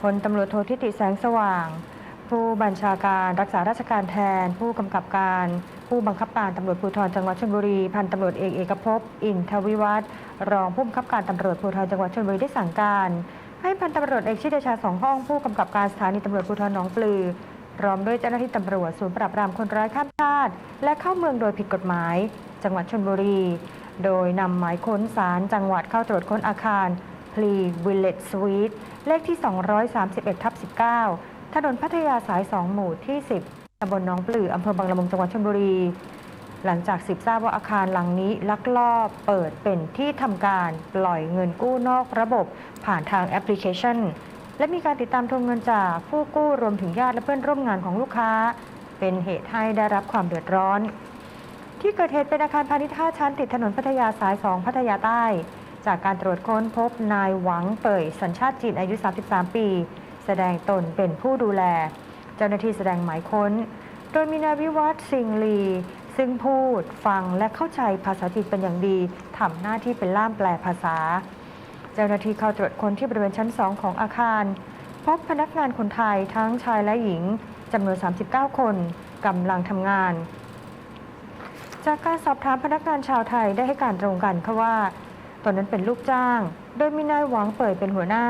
พลตำรวจโททิติแสงสว่าง ผู้บัญชาการรักษาราชการแทน ผู้กำกับการ ผู้บังคับการตำรวจภูธรจังหวัดชลบุรี พันตำรวจเอกเอกภพอินทวิวัฒน์รองผู้บังคับการตำรวจภูธรจังหวัดชลบุรีได้สั่งการ ให้พันตำรวจเอกชิดเดชาสองห้อง ผู้กำกับการสถานีตำรวจภูธรหนองปลือพร้อมด้วยเจ้าหน้าที่ตำรวจศูนย์ปราบปรามคนร้ายข้ามชาติ และเข้าเมืองโดยผิดกฎหมาย จังหวัดชลบุรี โดยนำหมายค้นศาลจังหวัดเข้าตรวจค้นอาคาร พลีวิลเลจสวีทเลขที่ 231ทับ19 ถนนพัทยาสาย 2 หมู่ที่ 10ตำบลหนองปลืออำเภอบางละมุงจังหวัดชลบุรี หลังจากสืบทราบว่าอาคารหลังนี้ลักลอบเปิดเป็นที่ทำการปล่อยเงินกู้นอกระบบ ผ่านทางแอปพลิเคชัน และมีการติดตามทวงเงินจากผู้กู้รวมถึงญาติและเพื่อนร่วมงานของลูกค้า เป็นเหตุให้ได้รับความเดือดร้อนที่เกิดเหตุเป็นอาคารพาณิชย์5ชั้นติดถนนพัทยาสาย 2 พัทยาใต้ จากการตรวจค้นพบนายหวังเป่ยสัญชาติจีนอายุ 33 ปี แสดงตนเป็นผู้ดูแล เจ้าหน้าที่แสดงหมายค้น โดยมีนายวิวัฒน์สิงห์ลี ซึ่งพูดฟังและเข้าใจภาษาจีนเป็นอย่างดีทำหน้าที่เป็นล่ามแปลภาษา เจ้าหน้าที่เข้าตรวจค้นที่บริเวณชั้น2ของอาคาร พบพนักงานคนไทยทั้งชายและหญิงจำนวน 39 คนกำลังทำงาน จากการสอบถามพนักงานชาวไทยได้ให้การตรงกันค่ะว่า ตนนั้นเป็นลูกจ้าง โดยมีนายหวังเปิดเป็นหัวหน้า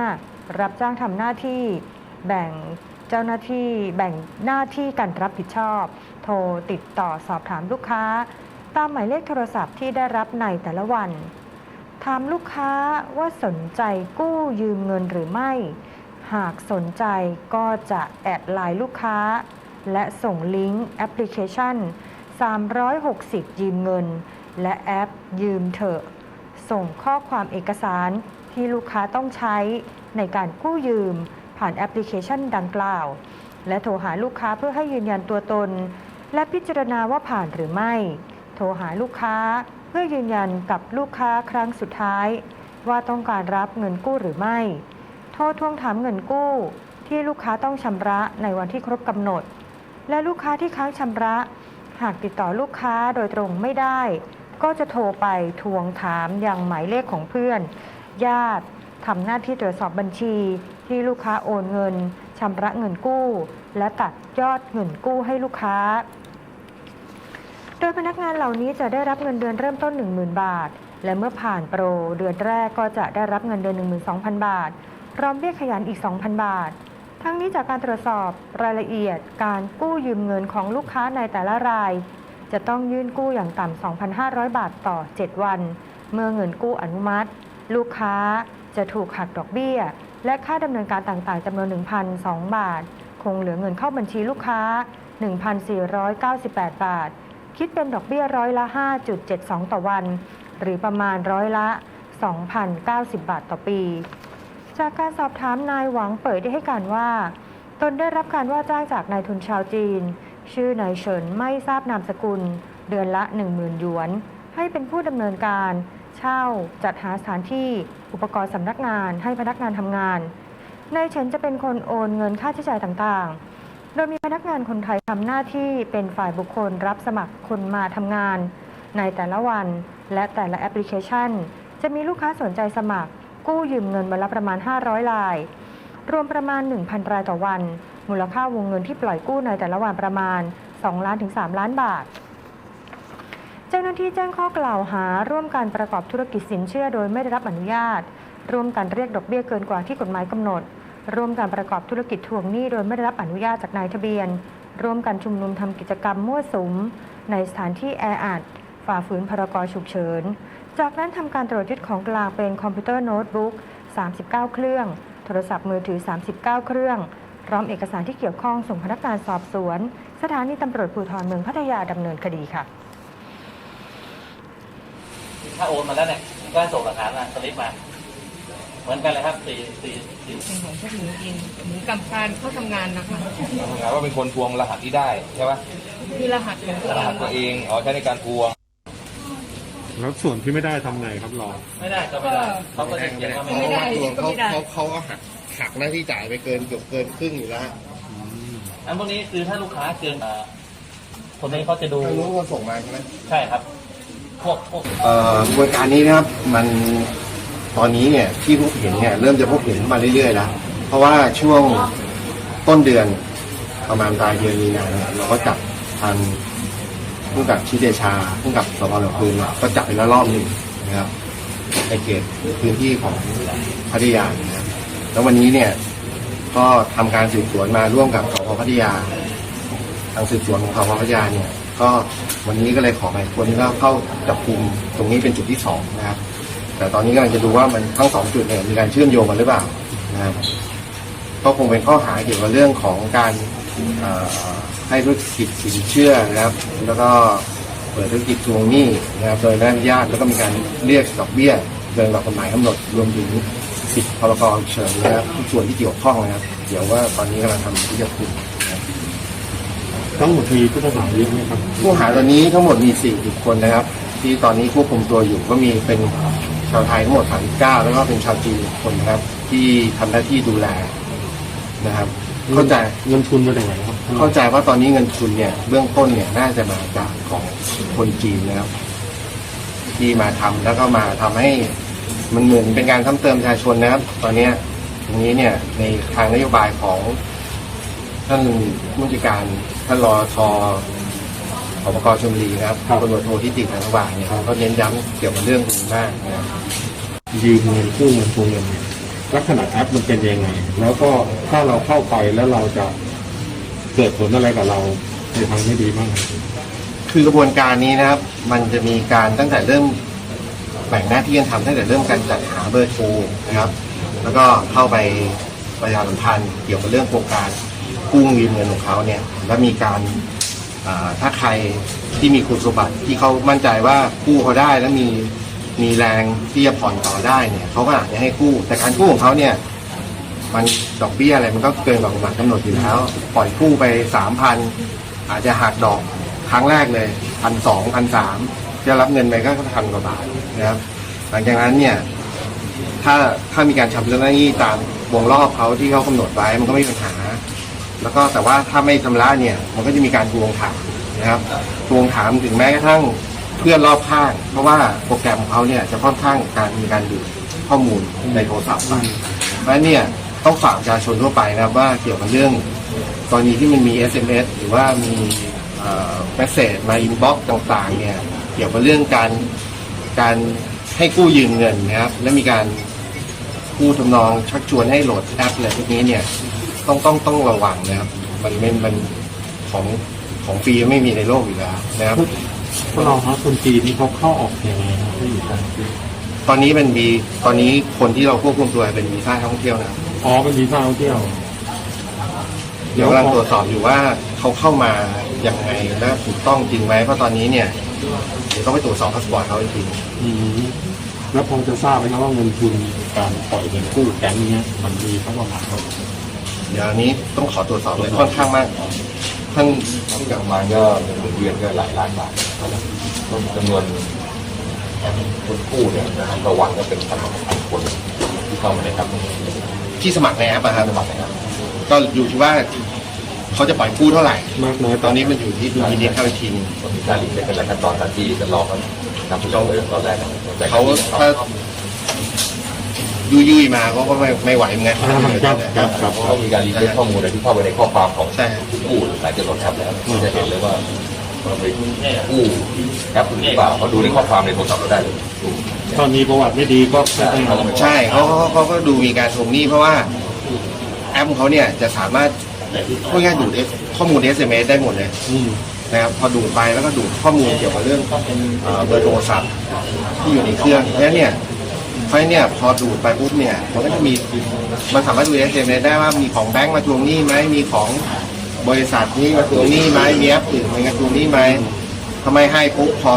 รับจ้างทำหน้าที่แบ่งเจ้าหน้าที่แบ่งหน้าที่การรับผิดชอบ โทรติดต่อสอบถามลูกค้า ตามหมายเลขโทรศัพท์ที่ได้รับในแต่ละวัน ถามลูกค้าว่าสนใจกู้ยืมเงินหรือไม่ หากสนใจก็จะแอดไลน์ลูกค้า และส่งลิงก์แอปพลิเคชัน 360 ยืมเงิน และแอปยืมเถอะ ส่งข้อความเอกสารที่ลูกค้าต้องใช้ในการกู้ยืม ผ่านแอปพลิเคชันดังกล่าว และโทรหาลูกค้าเพื่อให้ยืนยันตัวตน และพิจารณาว่าผ่านหรือไม่ โทรหาลูกค้าเพื่อยืนยันกับลูกค้าครั้งสุดท้าย ว่าต้องการรับเงินกู้หรือไม่ โทรทวงถามเงินกู้ ที่ลูกค้าต้องชำระในวันที่ครบกำหนด และลูกค้าที่ค้างชำระ หากติดต่อลูกค้าโดยตรงไม่ได้ ก็จะโทรไปทวงถามอยังหมายเลขของเพื่อน ญาติทำหน้าที่ตรวจสอบบัญชีที่ลูกค้าโอนเงินชำระเงินกู้ และตัดยอดเงินกู้ให้ลูกค้า โดยพนักงานเหล่านี้จะได้รับเงินเดือนเริ่มต้น 10,000 บาท และเมื่อผ่านโปรเดือนแรกก็จะได้รับเงินเดือน 12,000 บาทพร้อมเบี้ยขยันอีก 2,000 บาท ทั้งนี้จากการตรวจสอบรายละเอียดการกู้ยืมเงินของลูกค้าในแต่ละราย จะต้องยื่นกู้อย่างต่ำ 2,500 บาทต่อ 7 วัน เมื่อเงินกู้อนุมัติ ลูกค้าจะถูกหักดอกเบี้ย และค่าดำเนินการต่างๆจำนวน 1,002 บาท คงเหลือเงินเข้าบัญชีลูกค้า 1,498 บาท คิดเป็นดอกเบี้ยร้อยละ 5.72 ต่อวัน หรือประมาณร้อยละ 2,090 บาทต่อปี จากการสอบถามนายหวังเปิดได้ให้การว่า ตนได้รับการว่าจ้างจากนายทุนชาวจีน ชื่อนายเฉินไม่ทราบนามสกุล เดือนละ 10,000 หยวน ให้เป็นผู้ดำเนินการ เช่า จัดหาสถานที่ อุปกรณ์สำนักงาน ให้พนักงานทำงานนายเฉินจะเป็นคนโอนเงินค่าใช้จ่ายต่างๆ โดยมีพนักงานคนไทยทำหน้าที่เป็นฝ่ายบุคคลรับสมัครคนมาทำงาน ในแต่ละวัน และแต่ละแอปพลิเคชัน จะมีลูกค้าสนใจสมัคร กู้ยืมเงินวันละประมาณ 500ราย รวมประมาณ 1,000 รายต่อวัน มูลค่าวงเงินที่ปล่อยกู้ในแต่ละวันประมาณ 2 ล้านถึง 3 ล้านบาท เจ้าหน้าที่แจ้งข้อกล่าวหา ร่วมการประกอบธุรกิจสินเชื่อโดยไม่ได้รับอนุญาต ร่วมกันเรียกดอกเบี้ยเกินกว่าที่กฎหมายกำหนด ร่วมการประกอบธุรกิจทวงหนี้โดยไม่ได้รับอนุญาตจากนายทะเบียน ร่วมกันชุมนุมทำกิจกรรมมั่วสุม ในสถานที่แออัดฝ่าฝืนพรกฉุกเฉิน จากนั้นทำการตรวจยึดของกลางเป็นคอมพิวเตอร์โน้ตบุ๊ก 39 เครื่อง โทรศัพท์มือถือ 39 เครื่อง ร้อมเอกสารที่เกี่ยวข้องส่งพนักงานสอบสวน สถานีตำรวจภูธรเมืองพัทยาดำเนินคดีค่ะ ถ้าโอนมาแล้วเนี่ยก็ให้ส่งหลักฐานมาสลิปมา เหมือนกันเลยครับสี่สี่สี่เป็นของพวกหนูเองหนูกับการเข้าทำงานนะคะหมายว่าเป็นคนทวงรหัสที่ได้ใช่ปะคือรหัสของตัวรเอหัสงตัวเองอ๋อใช้ในการทวงแล้วส่วนที่ไม่ได้ทำไงครับรองไม่ได้ก็ไม่ได้เขาก็จะเขียนว่าไม่ไม่ได้ได้รวมก็เขาไม่ได้เขาเขาก็หัก หักหน้าที่จ่ายไปเกินเกือบเกินครึ่งอยู่แล้วอันพวกนี้คือถ้าลูกค้าเกินอ่าคนนี้เขาจะดูทางนู้นเขาส่งมาใช่ไหมใช่ครับ พวกพวกเอ่อกระบวนการนี้นะครับมันตอนนี้เนี่ยที่พบเห็นเนี่ยเริ่มจะพบเห็นมาเรื่อยๆแล้วเพราะว่าช่วงต้นเดือนประมาณปลายเดือนมีนาเนี่ยเราก็จับทางผู้กำกับชิเดชาผู้กำกับสพหนองปืนเนี่ยก็จับไปแล้วรอบหนึ่งนะครับในเขตพื้นที่ของพัทยานะครับ แล้ววันนี้เนี่ยก็ทำการสืบสวนมาร่วมกับสพพัทยา ทางสืบสวนของสพพัทยาเนี่ย ก็วันนี้ก็เลยขอหมายค้นก็เข้าจับกลุ่มตรงนี้เป็นจุดที่สองนะครับ แต่ตอนนี้กำลังจะดูว่ามันทั้งสองจุดเนี่ยมีการเชื่อมโยงกันหรือเปล่านะครับก็คงเป็นข้อหาเกี่ยวกับเรื่องของการให้ธุรกิจสินเชื่อนะครับ แล้วก็เปิดธุรกิจทวงหนี้นะครับโดยไม่อนุญาตแล้วก็มีการเรียกดอกเบี้ยเกินกว่ากฎหมายกำหนดรวมถึง สิทธิพรกฉุกเฉินนะครับทุกส่วนที่เกี่ยวข้องนะครับ เดี๋ยวว่าตอนนี้กำลังทำที่จะคุมนะครับทั้งหมดมีผู้ต้องหาเยอะไหมครับผู้หาตอนนี้ทั้งหมดมีสี่คนนะครับ ที่ตอนนี้ควบคุมตัวอยู่ก็มีเป็นชาวไทยทั้งหมด39แล้วก็เป็นชาวจีนหนึ่งคนนะครับ ที่ทำหน้าที่ดูแลนะครับเข้าใจเงินทุนมาจากไหนครับ เข้าใจว่าตอนนี้เงินทุนเนี่ยเบื้องต้นเนี่ยน่าจะมาจากของคนจีนนะครับ ที่มาทำแล้วก็มาทำให้ มันเหมือนเป็นการซ้ำเติมประชาชนนะครับ ตอนเนี้ยตรงนี้เนี่ยในทางนโยบายของท่านผู้จัดการท่านรอชอขอบกชลบุรีนะครับตำรวจโทที่ติดทางระหว่างเนี่ยเขาเน้นย้ำเกี่ยวกับเรื่องนี้มากนะครับยืมเงินกู้เงินทวงเงินเนี่ยลักษณะแอปมันเป็นยังไง แล้วก็ถ้าเราเข้าไปแล้วเราจะเกิดผลอะไรกับเราในทางไม่ดีบ้างครับคือกระบวนการนี้นะครับ มันจะมีการตั้งแต่เริ่ม แบ่งหน้าที่กันทำตั้งแต่เริ่มการจัดหาเบอร์โทรนะครับ แล้วก็เข้าไปประชาสัมพันธ์เกี่ยวกับเรื่องโครงการกู้ยืมเงินของเขาเนี่ย แล้วมีการถ้าใครที่มีคุณสมบัติที่เขามั่นใจว่ากู้เขาได้แล้วมีมีแรงที่จะผ่อนต่อได้เนี่ยเขาก็อาจจะให้กู้แต่การกู้ของเขาเนี่ย มันดอกเบี้ยอะไรมันก็เกินกว่ากฎหมายกำหนดอยู่แล้ว ปล่อยกู้ไปสามพันอาจจะหักดอกครั้งแรกเลยพันสองพันสาม จะรับเงินไปก็พันกว่าบาทนะครับ หลังจากนั้นเนี่ย ถ้าถ้ามีการชำระหนี้ตามวงรอบเขาที่เขากำหนดไว้มันก็ไม่มีปัญหา แล้วก็แต่ว่าถ้าไม่ชำระเนี่ย มันก็จะมีการทวงถามนะครับทวงถามถึงแม้กระทั่งเพื่อนรอบข้าง เพราะว่าโปรแกรมของเขาเนี่ยจะค่อนข้างการมีการดูดข้อมูลในโทรศัพท์ไปเพราะเนี่ยต้องฝากประชาชนทั่วไปนะครับว่าเกี่ยวกับเรื่องกรณีที่มันมี SMS หรือว่ามีเมสเซจมาอินบ็อกซ์ต่างๆเนี่ย กี่ยวกับเรื่องการการให้กู้ยืมเงินนะครับ และมีการกู้ทำนองชักชวนให้โหลดแอปอะไรพวกนี้เนี่ยต้องต้องต้องระวังนะครับ มันมันมันของของฟรีไม่มีในโลกอยู่แล้วนะครับพวกเราครับคนจีนนี่เขาเข้าออกยังไงครับที่อยู่ทางจีนตอนนี้เป็นมีตอนนี้คนที่เราควบคุมตัวเป็นวีซ่าท่องเที่ยวนะครับอ๋อเป็นวีซ่าท่องเที่ยว เดี๋ยวกำลังตรวจสอบอยู่ว่าเขาเข้ามายังไงและถูกต้องจริงไหมเพราะตอนนี้เนี่ยเดี๋ยวต้องไปตรวจสอบพาสปอร์ตเขาอีกทีอืมแล้วพอจะทราบไหมครับว่าเงินทุนการปล่อยเงินกู้แก๊งเนี้ยมันมีทั้งประมาณเท่าไหร่เดี๋ยวอันนี้ต้องขอตรวจสอบเลยค่อนข้างมาก ท่านที่กลางมาก็เงินหมุนเวียนก็หลายล้านบาทก็จำนวนคนกู้เนี่ยนะครับต่อวันก็เป็นพันพันคนที่เข้ามาในครับที่สมัครในแอปอะครับสมัครนะครับ ก็อยู่ที่ว่าเขาจะปล่อยกู้เท่าไหร่ มากน้อยตอนนี้มันอยู่ที่ดูพินิจเข้าอีกทีหนึงก็มีการรีเช็คเป็นหลายขั้นตอนตามที่จะรอกันนำผู้ชมเลยตอนแรกนะแต่เขาถ้ายุยๆมาเขาก็ไม่ไม่ไหวเหมือนกันครับครับครับเขาก็มีการรีเช็คข้อมูลอะไรที่เข้าไปในข้อความของ ใช่ครับผู้กู้หลายจะลดครับแล้วจะเห็นเลยว่าเราไปกู้แอปหรือเปล่าเขาดูในข้อความในโทรศัพท์เราได้เลยตอนมีประวัติไม่ดีก็ไม่ต้องเขาก็ไม่ใช่เขาเขาเขาก็ดูมีการทวงหนี้เพราะว่า แอปของเขาเนี่ยจะสามารถพูดง่ายๆดูดข้อมูล SMS ได้หมดเลยอืมนะครับพอดูดไปแล้วก็ดูดข้อมูลเกี่ยวกับเรื่องเอ่อเบอร์โทรศัพท์ที่อยู่ในเครื่องเพราะฉะนั้นเนี่ยเพราะฉะนั้นเนี่ยพอดูดไปปุ๊บเนี่ยมันก็จะมีมันสามารถดู SMS ได้ว่ามีของแบงก์มาทวงหนี้ไหมมีของบริษัทนี้มาทวงหนี้ไหมมีแอปอื่นมาทวงหนี้ไหมทำไมให้ปุ๊บพอ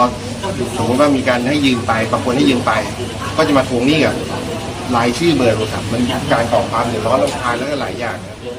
สมมติว่ามีการให้ยืมไปบางคนให้ยืมไป ก็จะมาทวงหนี้กับ รายชื่อเบอร์โทรศัพท์มันการก่อความเดือดร้อนรำคาญแล้วก็หลายอย่าง